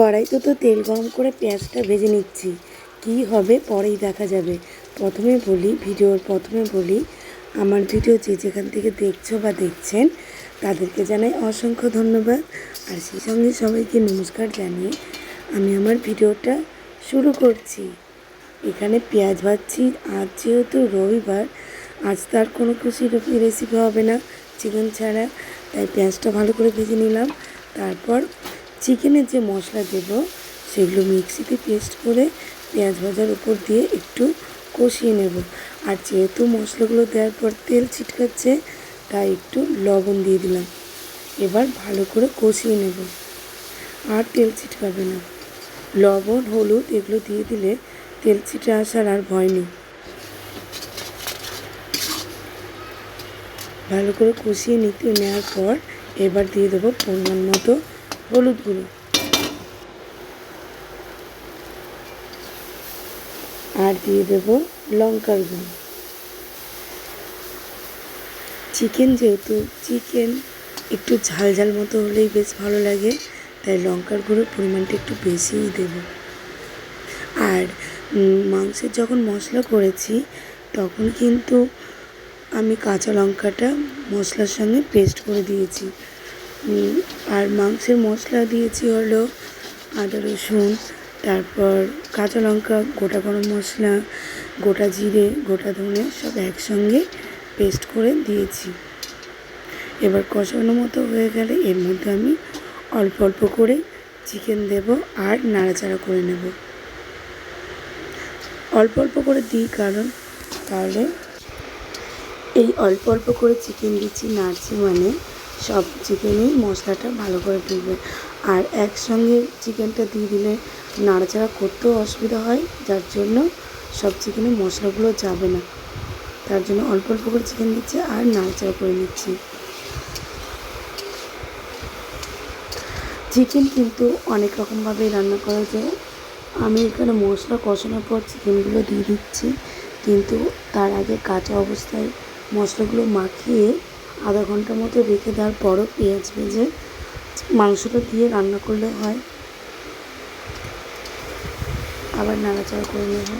কড়াইতে তো তেল গরম করে পেঁয়াজটা ভেজে নিচ্ছি। কী হবে পরেই দেখা যাবে। প্রথমে বলি, ভিডিওর প্রথমে বলি, আমার ভিডিও যে যেখান থেকে দেখছ বা দেখছেন, তাদেরকে জানাই অসংখ্য ধন্যবাদ। আর সেই সঙ্গে সবাইকে নমস্কার জানিয়ে আমি আমার ভিডিওটা শুরু করছি। এখানে পেঁয়াজ ভাজছি আজ যেহেতু রবিবার, আজ তার কোনো খুশি রেসিপি হবে না, চিকেন ছাড়া, তাই পেঁয়াজটা ভালো করে ভেজে নিলাম। তারপর চিকেনের যে মশলা দেব, সেগুলো মিক্সিতে পেস্ট করে পেঁয়াজ ভাজার উপর দিয়ে একটু কষিয়ে নেব। আর যেহেতু মশলাগুলো দেওয়ার পর তেল ছিটকাচ্ছে, তাই একটু লবণ দিয়ে দিলাম। এবার ভালো করে কষিয়ে নেব। আর তেল ছিটকাবে না। লবণ, হলুদ এগুলো দিয়ে দিলে তেল ছিটে আসার আর ভয় নেই। ভালো করে কষিয়ে নিতে নেওয়ার পর এবার দিয়ে দেবো পরিমাণ মতো হলুদ গুঁড়ো। আর দিয়ে দেবো লঙ্কার গুঁড়ো। চিকেন যেহেতু, চিকেন একটু ঝাল ঝাল মতো হলেই বেশ ভালো লাগে, তাই লঙ্কার গুঁড়োর পরিমাণটা একটু বেশিই দেব। আর মাংসের যখন মশলা করেছি, তখন কিন্তু আমি কাঁচা লঙ্কাটা মশলার সঙ্গে পেস্ট করে দিয়েছি। আর মাংসের মশলা দিয়েছি হলো আদা রসুন, তারপর কাঁচা লঙ্কা, গোটা গরম মশলা, গোটা জিরে, গোটা ধনে সব একসঙ্গে পেস্ট করে দিয়েছি। এবার কষানো মতো হয়ে গেলে এর মধ্যে আমি অল্প অল্প করে চিকেন দেব আর নাড়াচাড়া করে নেব। অল্প অল্প করে দিই কারণ তাহলে এই অল্প অল্প করে চিকেন দিচ্ছি নাড়ছি মানে সব চিকেনেই মশলাটা ভালো করে ঢুকবে আর একসঙ্গে চিকেনটা দিয়ে দিলে নাড়াচাড়া করতেও অসুবিধা হয়, যার জন্য সব চিকেনে মশলাগুলো যাবে না। তার জন্য অল্প অল্প করে চিকেন দিচ্ছি আর নাড়াচাড়া করে নিচ্ছি। চিকেন কিন্তু অনেক রকমভাবেই রান্না করা যায়। আমি এখানে মশলা কষানোর পর চিকেনগুলো দিয়ে দিচ্ছি, কিন্তু তার আগে কাঁচা অবস্থায় মশলাগুলো মাখিয়ে আধা ঘণ্টার মতো রেখে দেওয়ার পরও পেঁয়াজ ভেজে মাংসটা দিয়ে রান্না করলে হয়। আবার নাড়াচাড়া করে নেব।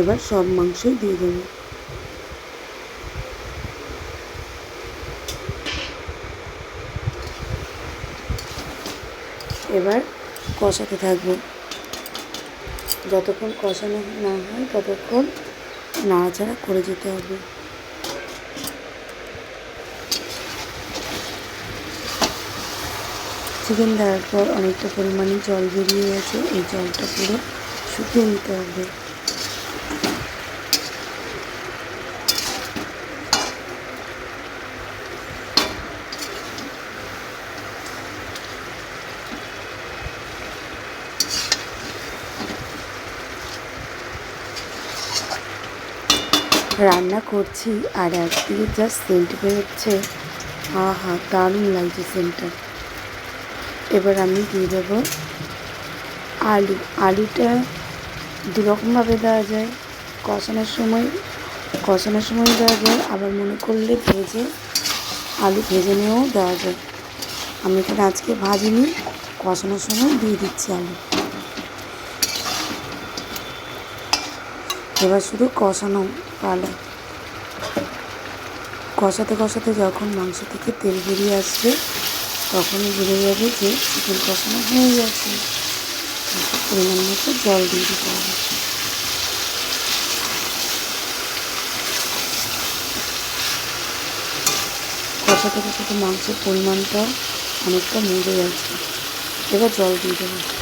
এবার সব মাংসই দিয়ে দেবো। এবার কষাতে থাকব। যতক্ষণ কষানো না হয়, ততক্ষণ নাড়াচাড়া করে যেতে হবে। চিকেন দেওয়ার পর অনেকটা পরিমাণে জল বেরিয়ে গেছে, এই জলটা পুরো শুকিয়ে নিতে হবে। রান্না করছি আর একদিকে জাস্ট সেন্ট বেরোচ্ছে আহা, দারুণ লাগছে সেন্টটা এবার আমি দিয়ে দেবো আলু। আলুটা দুরকমভাবে দেওয়া যায়, কষানোর সময় কষানোর সময় দেওয়া যায়, আবার মনে করলে ভেজে, আলু ভেজে নিয়েও দেওয়া যায়। আমি এখানে আজকে ভাজিনি, কষানোর সময় দিয়ে দিচ্ছি আলু। এবার শুধু কষানো পালা কষাতে কষাতে যখন মাংস থেকে তেল বেরিয়ে আসবে, তখনই বুঝে যাবে যে চিকেন কষানো হয়ে গেছে। পরিমাণ মতো জল দিয়ে দিতে হবে। কষাতে কষাতে মাংসের পরিমাণটা অনেকটা মরে যাচ্ছে। এবার জল দিয়ে দেবো।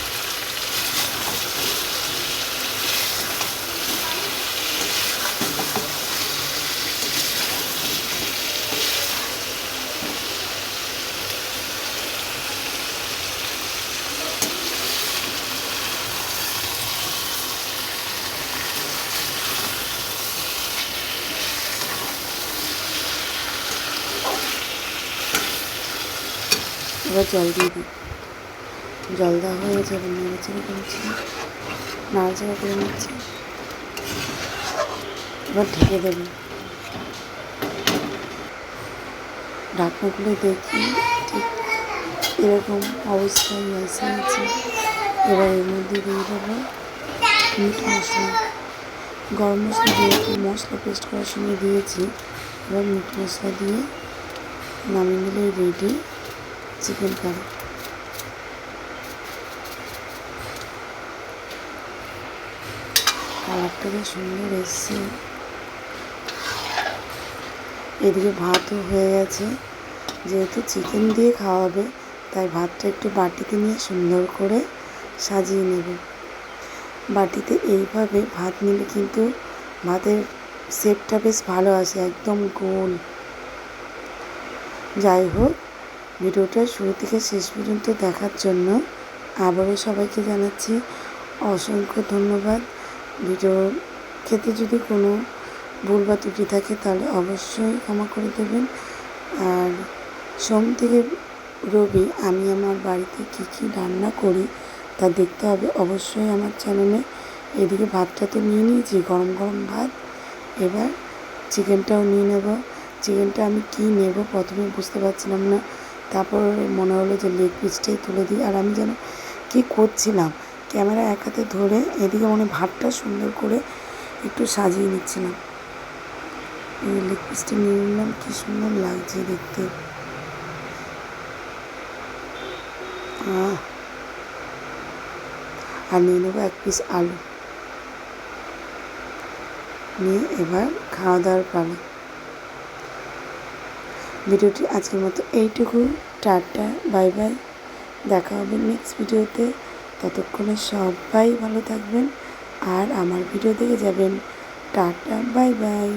এবার জল দিয়ে দিই। জল দেওয়া হয়ে এবার নাড়াচাড়া করছি নাড়াচাড়া করে নিচ্ছি। এবার ঢেকে দেবো। ঢাকনা দেখি, ঠিক এরকম অবস্থায় এসে আছে। এবার এর মধ্যে দিয়ে দেবো মিট মশলা। গরম মশলা দিয়েছি মশলা পেস্ট করার সময় দিয়েছি, এবার মিট মশলা দিয়ে নামিয়ে নিলেই রেডি চিকেন কারি কালারটা বেশ সুন্দর এসছে। এদিকে ভাতও হয়ে গেছে। যেহেতু চিকেন দিয়ে খাওয়াবে, তাই ভাতটা একটু বাটিতে নিয়ে সুন্দর করে সাজিয়ে নেবে। বাটিতে এইভাবে ভাত নিলে কিন্তু ভাতের শেপটা বেশ ভালো আসে, একদম গোল। যাই হোক ভিডিওটা শুরু থেকে শেষ পর্যন্ত দেখার জন্য আবারও সবাইকে জানাচ্ছি অসংখ্য ধন্যবাদ। ভিডিও খেতে যদি কোনো ভুল বা ত্রুটি থাকে তাহলে অবশ্যই ক্ষমা করে দেবেন। আর সোম থেকে রবি আমি আমার বাড়িতে কী কী রান্না করি তা দেখতে হবে। অবশ্যই আমার চ্যানেলে এদিকে ভাতটা তো নিয়ে নিয়েছি, গরম গরম ভাত। এবার চিকেনটাও নিয়ে নেব। চিকেনটা আমি কী নেব প্রথমে বুঝতে পারছিলাম না। তারপর মনে হলো যে লেগ পিসটাই তুলে দিই। আর আমি যেন কী করছিলাম? ক্যামেরা এক হাতে ধরে এদিকে মনে ভাতটা সুন্দর করে একটু সাজিয়ে নিচ্ছিলাম। এই লেগ পিসটা নিয়ে নিলাম কী সুন্দর লাগছে দেখতে। আর নিয়ে নেব এক পিস আলু। নিয়ে এবার খাওয়া দাওয়ার পালা। ভিডিওটি আজকের মতো এইটুকু। Tata, bye bye. দেখা হবে নেক্সট ভিডিওতে। ততক্ষণে সবাই ভালো থাকবেন আর আমার ভিডিও দেখে যাবেন। Tata, bye bye.